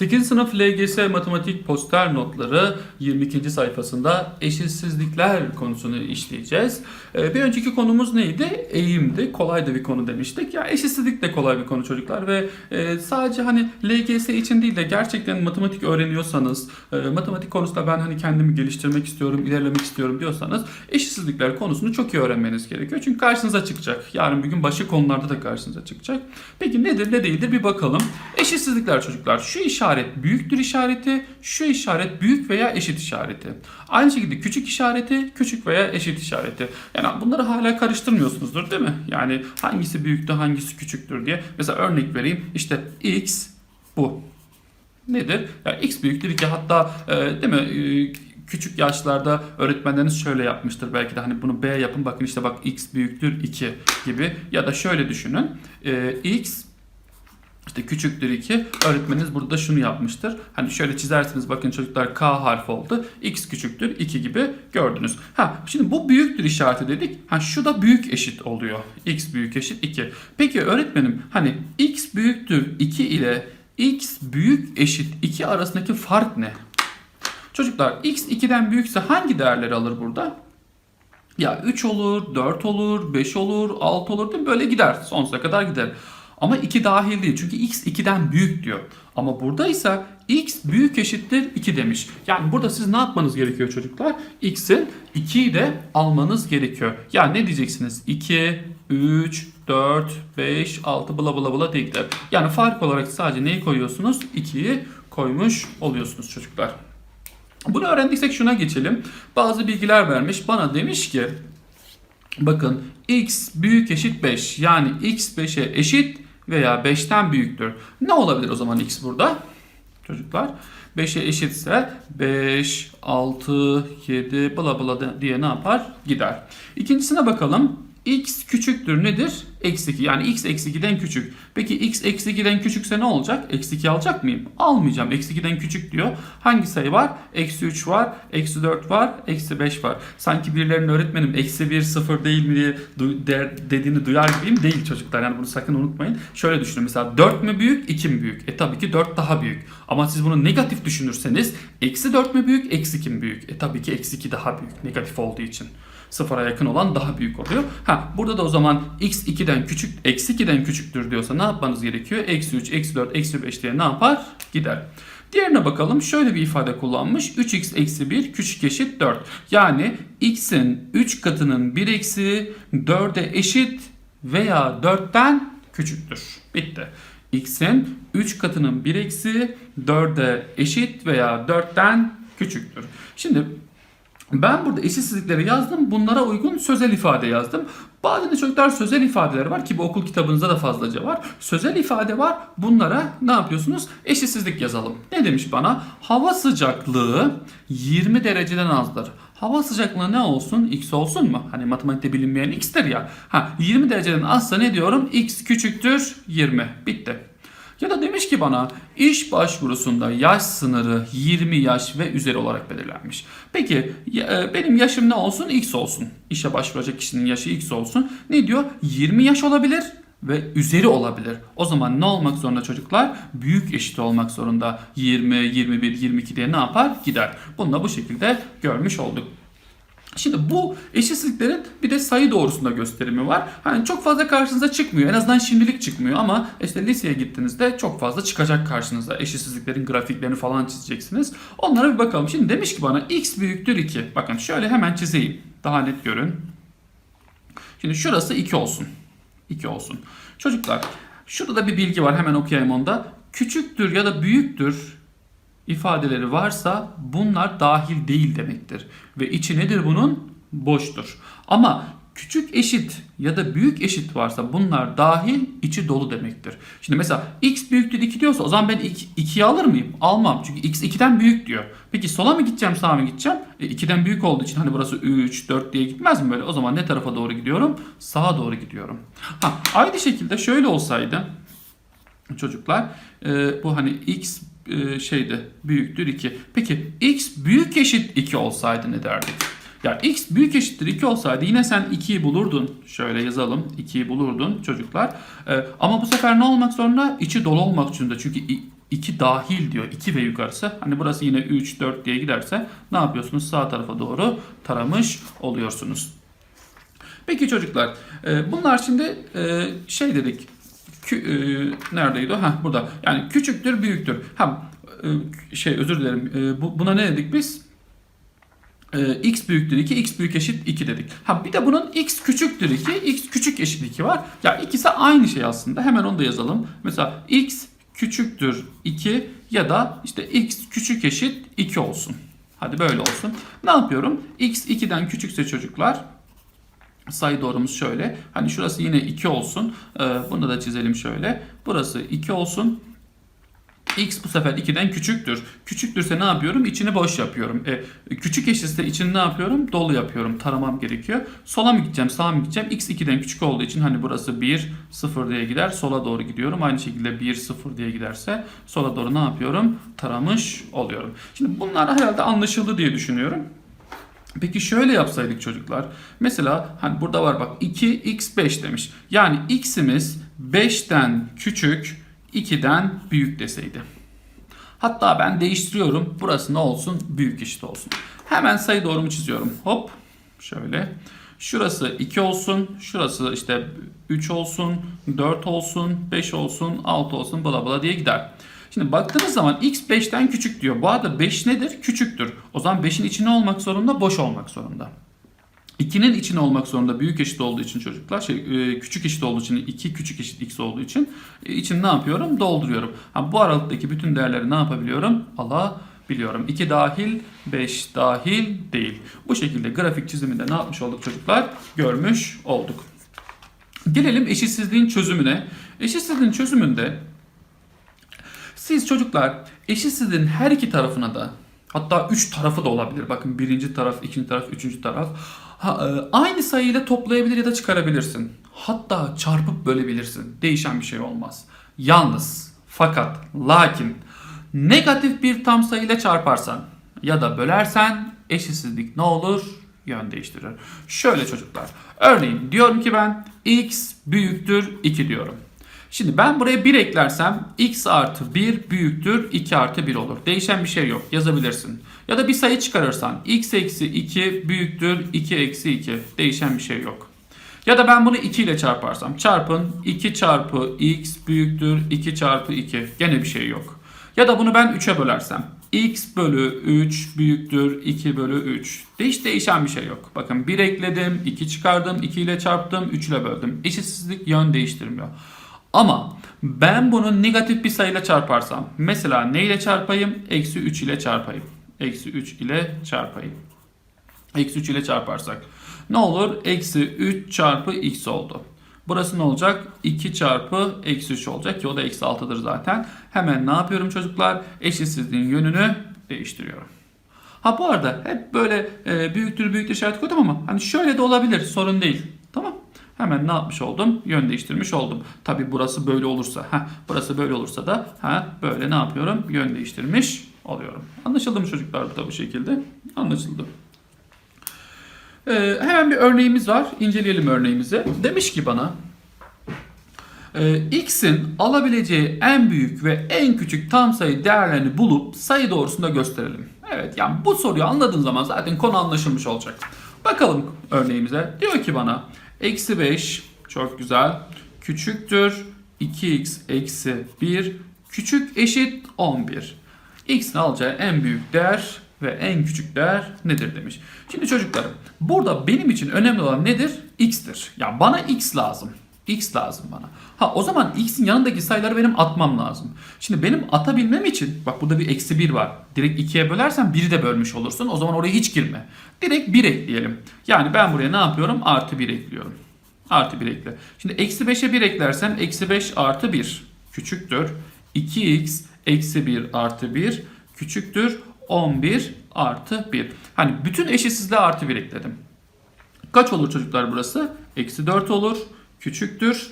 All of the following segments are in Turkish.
8. sınıf LGS matematik poster notları 22. sayfasında eşitsizlikler konusunu işleyeceğiz. Ee, bir önceki konumuz neydi? Eğimdi. Kolay da bir konu demiştik. Ya eşitsizlik de kolay bir konu çocuklar ve e, sadece hani LGS için değil de gerçekten matematik öğreniyorsanız, e, matematik konusunda ben hani kendimi geliştirmek istiyorum, ilerlemek istiyorum diyorsanız eşitsizlikler konusunu çok iyi öğrenmeniz gerekiyor. Çünkü karşınıza çıkacak. Yarın bir gün başka konularda da karşınıza çıkacak. Peki nedir ne değildir bir bakalım. Eşitsizlikler çocuklar. Şu işaret büyüktür işareti, şu işaret büyük veya eşit işareti. Aynı şekilde küçük işareti, küçük veya eşit işareti. Yani bunları hala karıştırmıyorsunuzdur değil mi? Yani hangisi büyüktür, hangisi küçüktür diye. Mesela örnek vereyim. İşte x bu. Nedir? Yani x büyüktür 2 hatta e, değil mi? E, küçük yaşlarda öğretmenleriniz şöyle yapmıştır belki de hani bunu B yapın bakın işte bak x büyüktür 2 gibi ya da şöyle düşünün e, x işte küçüktür 2 öğretmeniniz burada şunu yapmıştır hani şöyle çizersiniz bakın çocuklar K harfi oldu x küçüktür 2 gibi gördünüz ha şimdi bu büyüktür işareti dedik ha şu da büyük eşit oluyor x büyük eşit 2 peki öğretmenim hani x büyüktür 2 ile x büyük eşit 2 arasındaki fark ne? Çocuklar x 2'den büyükse hangi değerleri alır burada? Ya 3 olur, 4 olur, 5 olur, 6 olur değil mi? Böyle gider. Sonsuza kadar gider. Ama 2 dahil değil. Çünkü x 2'den büyük diyor. Ama burada ise x büyük eşittir 2 demiş. Yani burada siz ne yapmanız gerekiyor çocuklar? x'in 2'yi de almanız gerekiyor. Yani ne diyeceksiniz? 2, 3, 4, 5, 6 bla bla bla gider. Yani fark olarak sadece neyi koyuyorsunuz? 2'yi koymuş oluyorsunuz çocuklar. Bunu öğrendiysek şuna geçelim. Bazı bilgiler vermiş. Bana demiş ki bakın x büyük eşit 5. Yani x 5'e eşit veya 5'ten büyüktür. Ne olabilir o zaman x burada? Çocuklar 5'e eşitse 5, 6, 7 bla bla diye ne yapar? Gider. İkincisine bakalım. X küçüktür nedir? Eksi 2. Yani x eksi 2'den küçük. Peki x eksi 2'den küçükse ne olacak? Eksi 2 alacak mıyım? Almayacağım. Eksi 2'den küçük diyor. Hangi sayı var? Eksi 3 var. Eksi 4 var. Eksi 5 var. Sanki birilerinin öğretmenim eksi 1 sıfır değil mi diye du- der, dediğini duyar gibiyim. Değil çocuklar. Yani bunu sakın unutmayın. Şöyle düşünün. Mesela 4 mü büyük? 2 mi büyük? E tabii ki 4 daha büyük. Ama siz bunu negatif düşünürseniz eksi 4 mü büyük? Eksi 2 mi büyük? E tabii ki eksi 2 daha büyük. Negatif olduğu için sıfıra yakın olan daha büyük oluyor. Ha burada da o zaman x 2'den küçük, eksi 2'den küçüktür diyorsa ne yapmanız gerekiyor? Eksi 3, eksi 4, eksi 5 diye ne yapar? Gider. Diğerine bakalım. Şöyle bir ifade kullanmış. 3x eksi 1 küçük eşit 4. Yani x'in 3 katının 1 eksi 4'e eşit veya 4'ten küçüktür. Bitti. x'in 3 katının 1 eksi 4'e eşit veya 4'ten küçüktür. Şimdi ben burada eşitsizlikleri yazdım. Bunlara uygun sözel ifade yazdım. Bazen de çocuklar sözel ifadeler var ki bu okul kitabınızda da fazlaca var. Sözel ifade var. Bunlara ne yapıyorsunuz? Eşitsizlik yazalım. Ne demiş bana? Hava sıcaklığı 20 dereceden azdır. Hava sıcaklığı ne olsun? X olsun mu? Hani matematikte bilinmeyen x'tir ya. Ha 20 dereceden azsa ne diyorum? X küçüktür 20. Bitti. Ya da demiş ki bana iş başvurusunda yaş sınırı 20 yaş ve üzeri olarak belirlenmiş. Peki e, benim yaşım ne olsun? X olsun. İşe başvuracak kişinin yaşı X olsun. Ne diyor? 20 yaş olabilir ve üzeri olabilir. O zaman ne olmak zorunda çocuklar? Büyük eşit olmak zorunda. 20, 21, 22 diye ne yapar? Gider. Bunu da bu şekilde görmüş olduk. Şimdi bu eşitsizliklerin bir de sayı doğrusunda gösterimi var. Hani çok fazla karşınıza çıkmıyor. En azından şimdilik çıkmıyor ama işte liseye gittiğinizde çok fazla çıkacak karşınıza. Eşitsizliklerin grafiklerini falan çizeceksiniz. Onlara bir bakalım. Şimdi demiş ki bana x büyüktür 2. Bakın şöyle hemen çizeyim. Daha net görün. Şimdi şurası 2 olsun. 2 olsun. Çocuklar şurada da bir bilgi var. Hemen okuyayım onu da. Küçüktür ya da büyüktür ifadeleri varsa bunlar dahil değil demektir. Ve içi nedir bunun? Boştur. Ama küçük eşit ya da büyük eşit varsa bunlar dahil içi dolu demektir. Şimdi mesela x büyüktür 2 diyorsa o zaman ben 2'yi alır mıyım? Almam. Çünkü x 2'den büyük diyor. Peki sola mı gideceğim sağa mı gideceğim? E, 2'den büyük olduğu için hani burası 3, 4 diye gitmez mi böyle? O zaman ne tarafa doğru gidiyorum? Sağa doğru gidiyorum. Ha, aynı şekilde şöyle olsaydı çocuklar e, bu hani x e, şeyde büyüktür 2. Peki x büyük eşit 2 olsaydı ne derdik? Ya x büyük eşittir 2 olsaydı yine sen 2'yi bulurdun. Şöyle yazalım 2'yi bulurdun çocuklar. E, ama bu sefer ne olmak zorunda? İçi dolu olmak zorunda. Çünkü 2 dahil diyor. 2 ve yukarısı. Hani burası yine 3, 4 diye giderse ne yapıyorsunuz? Sağ tarafa doğru taramış oluyorsunuz. Peki çocuklar e, bunlar şimdi e, şey dedik. Kü, e, neredeydi o? Heh, burada. Yani küçüktür, büyüktür. Ha, e, şey özür dilerim. E, bu, buna ne dedik biz? E, x büyüktür 2, x büyük eşit 2 dedik. Ha bir de bunun x küçüktür 2, x küçük eşit 2 var. Ya ikisi aynı şey aslında. Hemen onu da yazalım. Mesela x küçüktür 2 ya da işte x küçük eşit 2 olsun. Hadi böyle olsun. Ne yapıyorum? x 2'den küçükse çocuklar sayı doğrumuz şöyle. Hani şurası yine 2 olsun. Ee, bunu da çizelim şöyle. Burası 2 olsun. X bu sefer 2'den küçüktür. Küçüktürse ne yapıyorum? İçini boş yapıyorum. E, küçük eşitse içini ne yapıyorum? Dolu yapıyorum. Taramam gerekiyor. Sola mı gideceğim, sağa mı gideceğim? X 2'den küçük olduğu için hani burası 1, 0 diye gider. Sola doğru gidiyorum. Aynı şekilde 1, 0 diye giderse sola doğru ne yapıyorum? Taramış oluyorum. Şimdi bunlar herhalde anlaşıldı diye düşünüyorum. Peki şöyle yapsaydık çocuklar. Mesela hani burada var bak 2x5 demiş. Yani x'imiz 5'ten küçük 2'den büyük deseydi. Hatta ben değiştiriyorum. Burası ne olsun? Büyük eşit olsun. Hemen sayı doğrumu çiziyorum. Hop. Şöyle. Şurası 2 olsun. Şurası işte 3 olsun. 4 olsun. 5 olsun. 6 olsun. Bla bla diye gider. Şimdi baktığınız zaman x 5'ten küçük diyor. Bu arada 5 nedir? Küçüktür. O zaman 5'in içine olmak zorunda, boş olmak zorunda. 2'nin içine olmak zorunda büyük eşit olduğu için çocuklar şey e, küçük eşit olduğu için 2 küçük eşit x olduğu için e, için ne yapıyorum? Dolduruyorum. Ha, bu aralıktaki bütün değerleri ne yapabiliyorum? Alabiliyorum. 2 dahil 5 dahil değil. Bu şekilde grafik çiziminde ne yapmış olduk çocuklar? Görmüş olduk. Gelelim eşitsizliğin çözümüne. Eşitsizliğin çözümünde siz çocuklar eşitsizliğin her iki tarafına da hatta üç tarafı da olabilir. Bakın birinci taraf, ikinci taraf, üçüncü taraf. Ha, e, aynı sayıyla toplayabilir ya da çıkarabilirsin. Hatta çarpıp bölebilirsin. Değişen bir şey olmaz. Yalnız, fakat, lakin negatif bir tam sayıyla çarparsan ya da bölersen eşitsizlik ne olur? Yön değiştirir. Şöyle çocuklar. Örneğin diyorum ki ben x büyüktür 2 diyorum. Şimdi ben buraya 1 eklersem x artı 1 büyüktür 2 artı 1 olur. Değişen bir şey yok yazabilirsin. Ya da bir sayı çıkarırsan x eksi 2 büyüktür 2 eksi 2. Değişen bir şey yok. Ya da ben bunu 2 ile çarparsam çarpın 2 çarpı x büyüktür 2 çarpı 2. Gene bir şey yok. Ya da bunu ben 3'e bölersem x bölü 3 büyüktür 2 bölü 3. Hiç değişen bir şey yok. Bakın 1 ekledim 2 çıkardım 2 ile çarptım 3 ile böldüm. Eşitsizlik yön değiştirmiyor. Ama ben bunu negatif bir sayıyla çarparsam mesela ne ile çarpayım? Eksi 3 ile çarpayım. Eksi 3 ile çarpayım. Eksi 3 ile çarparsak. Ne olur? Eksi 3 çarpı x oldu. Burası ne olacak? 2 çarpı eksi 3 olacak ki o da eksi 6'dır zaten. Hemen ne yapıyorum çocuklar? Eşitsizliğin yönünü değiştiriyorum. Ha bu arada hep böyle e, büyüktür büyüktür işaret koydum ama hani şöyle de olabilir sorun değil. Hemen ne yapmış oldum? Yön değiştirmiş oldum. Tabi burası böyle olursa, ha burası böyle olursa da ha böyle ne yapıyorum? Yön değiştirmiş oluyorum. Anlaşıldı mı çocuklar bu da bu şekilde? Anlaşıldı. Ee, hemen bir örneğimiz var. İnceleyelim örneğimizi. Demiş ki bana e, x'in alabileceği en büyük ve en küçük tam sayı değerlerini bulup sayı doğrusunda gösterelim. Evet yani bu soruyu anladığın zaman zaten konu anlaşılmış olacak. Bakalım örneğimize. Diyor ki bana eksi 5 çok güzel küçüktür 2x eksi 1 küçük eşit 11. x'in alacağı en büyük değer ve en küçük değer nedir demiş. Şimdi çocuklarım burada benim için önemli olan nedir? x'tir. Ya bana x lazım. X lazım bana. Ha o zaman x'in yanındaki sayıları benim atmam lazım. Şimdi benim atabilmem için bak burada bir eksi 1 var. Direkt 2'ye bölersen 1'i de bölmüş olursun. O zaman oraya hiç girme. Direkt 1 ekleyelim. Yani ben buraya ne yapıyorum? Artı 1 ekliyorum. Artı 1 ekle. Şimdi eksi 5'e 1 eklersem eksi 5 artı 1 küçüktür. 2x eksi 1 artı 1 küçüktür. 11 artı 1. Hani bütün eşitsizliğe artı 1 ekledim. Kaç olur çocuklar burası? Eksi 4 olur. Küçüktür.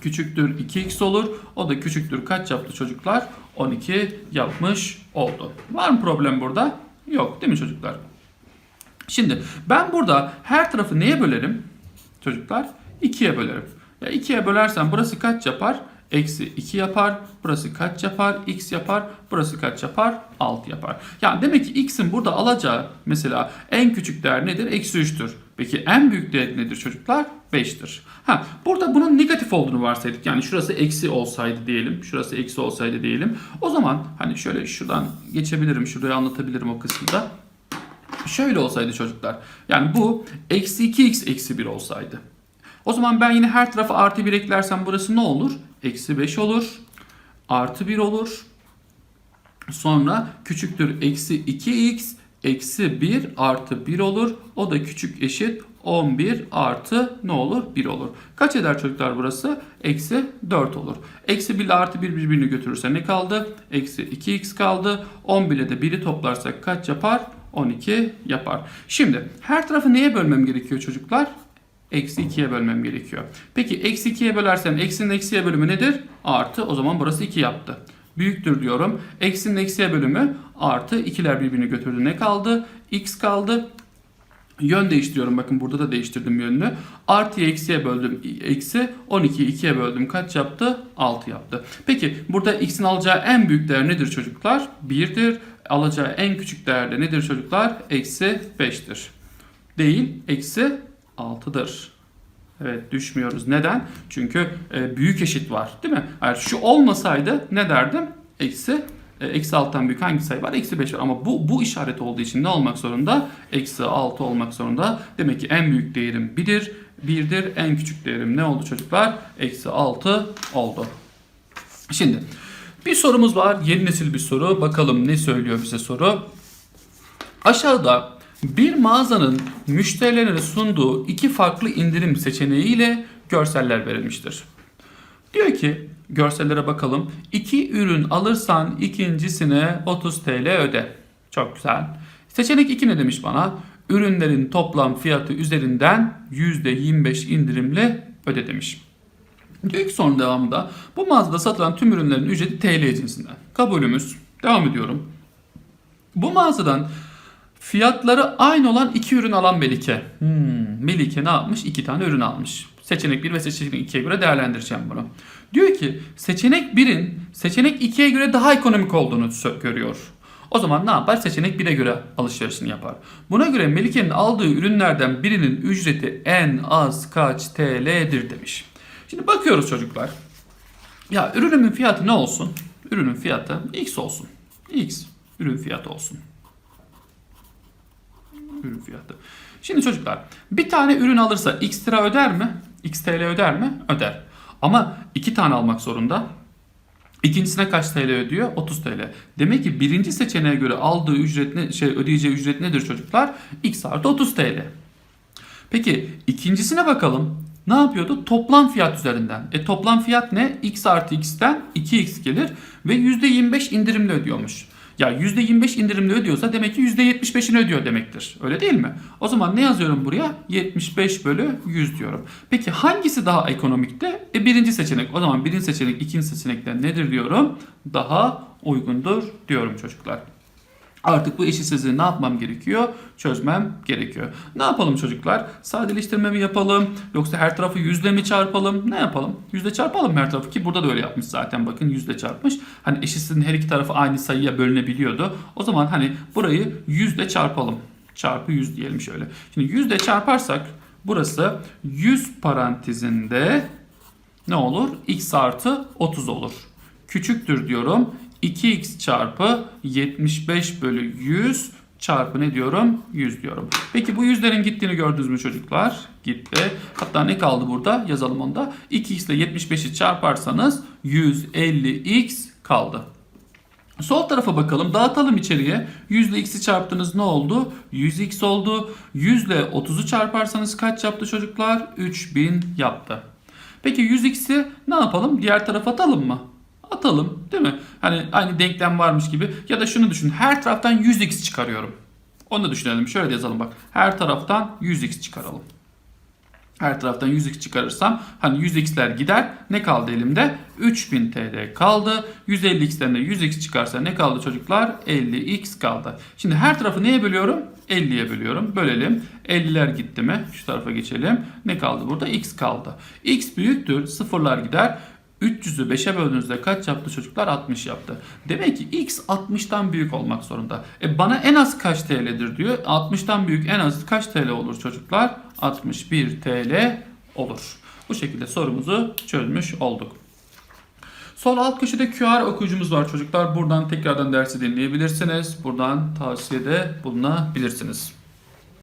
Küçüktür 2x olur. O da küçüktür kaç yaptı çocuklar? 12 yapmış oldu. Var mı problem burada? Yok değil mi çocuklar? Şimdi ben burada her tarafı neye bölerim? Çocuklar 2'ye bölerim. Ya 2'ye bölersem burası kaç yapar? Eksi 2 yapar. Burası kaç yapar? X yapar. Burası kaç yapar? 6 yapar. Yani demek ki x'in burada alacağı mesela en küçük değer nedir? Eksi 3'tür. Peki en büyük değer nedir çocuklar? 5'tir. Ha, burada bunun negatif olduğunu varsaydık. Yani şurası eksi olsaydı diyelim. Şurası eksi olsaydı diyelim. O zaman hani şöyle şuradan geçebilirim. Şuraya anlatabilirim o kısmı da. Şöyle olsaydı çocuklar. Yani bu eksi 2x eksi 1 olsaydı. O zaman ben yine her tarafa artı 1 eklersem burası ne olur? Eksi 5 olur. Artı 1 olur. Sonra küçüktür eksi 2x eksi 1 artı 1 olur. O da küçük eşit 11 artı ne olur? 1 olur. Kaç eder çocuklar burası? Eksi 4 olur. Eksi 1 ile artı 1 birbirini götürürse ne kaldı? Eksi 2x kaldı. 11 ile de 1'i toplarsak kaç yapar? 12 yapar. Şimdi her tarafı neye bölmem gerekiyor çocuklar? Eksi 2'ye bölmem gerekiyor. Peki eksi 2'ye bölersem eksinin eksiye bölümü nedir? Artı o zaman burası 2 yaptı. Büyüktür diyorum. Eksinin eksiye bölümü artı 2'ler birbirini götürdü. Ne kaldı? X kaldı. Yön değiştiriyorum. Bakın burada da değiştirdim yönünü. Artıyı eksiye böldüm. Eksi 12'yi 2'ye böldüm. Kaç yaptı? 6 yaptı. Peki burada x'in alacağı en büyük değer nedir çocuklar? 1'dir. Alacağı en küçük değer de nedir çocuklar? Eksi 5'tir. Değil. Eksi 6'dır. Evet düşmüyoruz. Neden? Çünkü e, büyük eşit var. Değil mi? Eğer şu olmasaydı ne derdim? Eksi e, Eksi 6'dan büyük hangi sayı var? Eksi 5 var. Ama bu, bu işaret olduğu için ne olmak zorunda? Eksi 6 olmak zorunda. Demek ki en büyük değerim 1'dir. 1'dir. En küçük değerim ne oldu çocuklar? Eksi 6 oldu. Şimdi bir sorumuz var. Yeni nesil bir soru. Bakalım ne söylüyor bize soru. Aşağıda bir mağazanın müşterilerine sunduğu iki farklı indirim seçeneğiyle görseller verilmiştir. Diyor ki görsellere bakalım. İki ürün alırsan ikincisine 30 TL öde. Çok güzel. Seçenek 2 ne demiş bana? Ürünlerin toplam fiyatı üzerinden %25 indirimle öde demiş. Diyor ki sonra devamında bu mağazada satılan tüm ürünlerin ücreti TL cinsinden. Kabulümüz. Devam ediyorum. Bu mağazadan fiyatları aynı olan iki ürün alan Melike. Hmm, Melike ne yapmış? İki tane ürün almış. Seçenek 1 ve seçenek 2'ye göre değerlendireceğim bunu. Diyor ki seçenek 1'in seçenek 2'ye göre daha ekonomik olduğunu görüyor. O zaman ne yapar? Seçenek 1'e göre alışverişini yapar. Buna göre Melike'nin aldığı ürünlerden birinin ücreti en az kaç TL'dir demiş. Şimdi bakıyoruz çocuklar. Ya ürünümün fiyatı ne olsun? Ürünün fiyatı X olsun. X ürün fiyatı olsun. Ürün fiyatı. Şimdi çocuklar bir tane ürün alırsa X lira öder mi? X TL öder mi? Öder. Ama iki tane almak zorunda. İkincisine kaç TL ödüyor? 30 TL. Demek ki birinci seçeneğe göre aldığı ücret ne, şey ödeyeceği ücret nedir çocuklar? X artı 30 TL. Peki ikincisine bakalım. Ne yapıyordu? Toplam fiyat üzerinden. E toplam fiyat ne? X artı X'ten 2X gelir ve %25 indirimli ödüyormuş. Ya %25 indirimli ödüyorsa demek ki %75'ini ödüyor demektir. Öyle değil mi? O zaman ne yazıyorum buraya? 75 bölü 100 diyorum. Peki hangisi daha ekonomikti? E birinci seçenek. O zaman birinci seçenek ikinci seçenekten nedir diyorum? Daha uygundur diyorum çocuklar. Artık bu eşitsizliği ne yapmam gerekiyor? Çözmem gerekiyor. Ne yapalım çocuklar? Sadeleştirme mi yapalım? Yoksa her tarafı yüzle mi çarpalım? Ne yapalım? Yüzle çarpalım her tarafı ki burada da öyle yapmış zaten. Bakın yüzle çarpmış. Hani eşitsizliğin her iki tarafı aynı sayıya bölünebiliyordu. O zaman hani burayı yüzle çarpalım. Çarpı 100 diyelim şöyle. Şimdi yüzle çarparsak burası 100 parantezinde ne olur? x artı 30 olur. Küçüktür diyorum. 2x çarpı 75 bölü 100 çarpı ne diyorum? 100 diyorum. Peki bu yüzlerin gittiğini gördünüz mü çocuklar? Gitti. Hatta ne kaldı burada? Yazalım onu da. 2x ile 75'i çarparsanız 150x kaldı. Sol tarafa bakalım. Dağıtalım içeriye. 100 ile x'i çarptınız ne oldu? 100x oldu. 100 ile 30'u çarparsanız kaç yaptı çocuklar? 3000 yaptı. Peki 100x'i ne yapalım? Diğer tarafa atalım mı? Atalım değil mi? Hani aynı denklem varmış gibi. Ya da şunu düşün. Her taraftan 100x çıkarıyorum. Onu da düşünelim. Şöyle de yazalım bak. Her taraftan 100x çıkaralım. Her taraftan 100x çıkarırsam hani 100x'ler gider. Ne kaldı elimde? 3000 TL kaldı. 150x'ten de 100x çıkarsa ne kaldı çocuklar? 50x kaldı. Şimdi her tarafı neye bölüyorum? 50'ye bölüyorum. Bölelim. 50'ler gitti mi? Şu tarafa geçelim. Ne kaldı burada? x kaldı. x büyüktür. Sıfırlar gider. 300'ü 5'e böldüğünüzde kaç yaptı çocuklar? 60 yaptı. Demek ki x 60'tan büyük olmak zorunda. E bana en az kaç TL'dir diyor. 60'tan büyük en az kaç TL olur çocuklar? 61 TL olur. Bu şekilde sorumuzu çözmüş olduk. Sol alt köşede QR okuyucumuz var çocuklar. Buradan tekrardan dersi dinleyebilirsiniz. Buradan tavsiyede bulunabilirsiniz.